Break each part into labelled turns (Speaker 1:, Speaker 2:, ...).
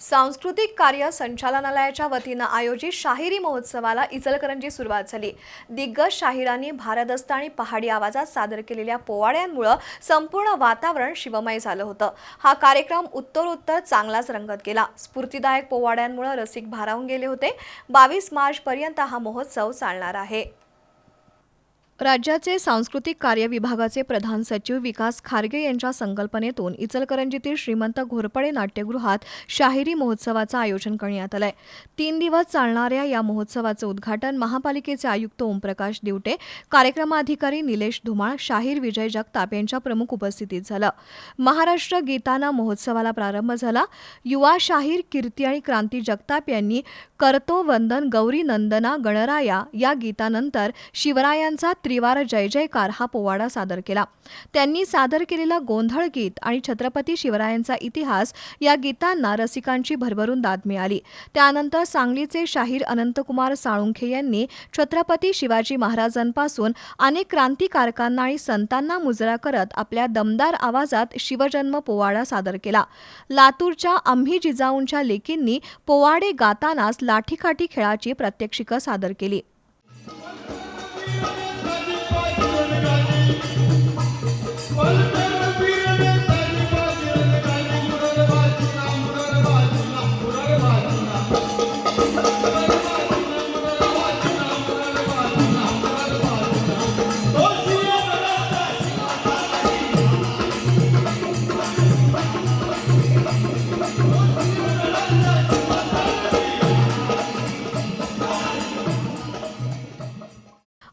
Speaker 1: सांस्कृतिक कार्य संचालनालयाच्या वतीनं आयोजित शाहिरी महोत्सवाला इचलकरंजी सुरुवात झाली. दिग्गज शाहिरांनी भारदस्त आणि पहाडी आवाजात सादर केलेल्या पोवाड्यांमुळं संपूर्ण वातावरण शिवमय झालं होतं. हा कार्यक्रम उत्तरोत्तर चांगलाच रंगत गेला. स्फूर्तीदायक पोवाड्यांमुळं रसिक भारावून गेले होते. बावीस मार्चपर्यंत हा महोत्सव चालणार आहे. राज्याचे सांस्कृतिक कार्य विभागाचे प्रधान सचिव विकास खारगे यांच्या संकल्पनेतून इचलकरंजीतील श्रीमंत घोरपडे नाट्यगृहात शाहिरी महोत्सवाचं आयोजन करण्यात आलंय. तीन दिवस चालणाऱ्या या महोत्सवाचं उद्घाटन महापालिकेचे आयुक्त ओमप्रकाश दिवटे कार्यक्रमाधिकारी निलेश धुमाळ शाहीर विजय जगताप यांच्या प्रमुख उपस्थितीत झालं. महाराष्ट्र गीताना महोत्सवाला प्रारंभ झाला. युवा शाहीर कीर्ती आणि क्रांती जगताप यांनी करतो वंदन गौरी नंदना गणराया या गीतानंतर शिवरायांचा त्रिवार जय जयकार हा पोवाडा सादर केला. त्यांनी सादर केलेला गोंधळ गीत आणि छत्रपती शिवरायांचा इतिहास या गीतांना रसिकांची भरभरून दाद मिळाली. त्यानंतर सांगलीचे शाहीर अनंतकुमार साळुंखे यांनी छत्रपती शिवाजी महाराजांपासून अनेक क्रांतिकारकांना आणि संतांना मुजरा करत आपल्या दमदार आवाजात शिवजन्म पोवाडा सादर केला. लातूरच्या आम्ही जिजाऊंच्या लेकींनी पोवाडे गातानाच लाठीकाठी खेळाची प्रात्यक्षिकं सादर केली.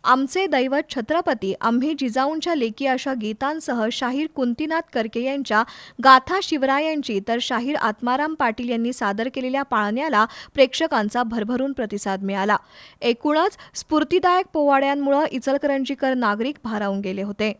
Speaker 1: आमचे दैवत छत्रपती आम्ही जिजाऊंच्या लेकी अशा गीतांसह शाहीर कुंतीनाथ करके यांच्या गाथा शिवरायांची तर शाहीर आत्माराम पाटील यांनी सादर केलेल्या पाळण्याला प्रेक्षकांचा भरभरून प्रतिसाद मिळाला. एकूणच स्फूर्तीदायक पोवाड्यांमुळे इचलकरंजीकर नागरिक भारावून गेले होते.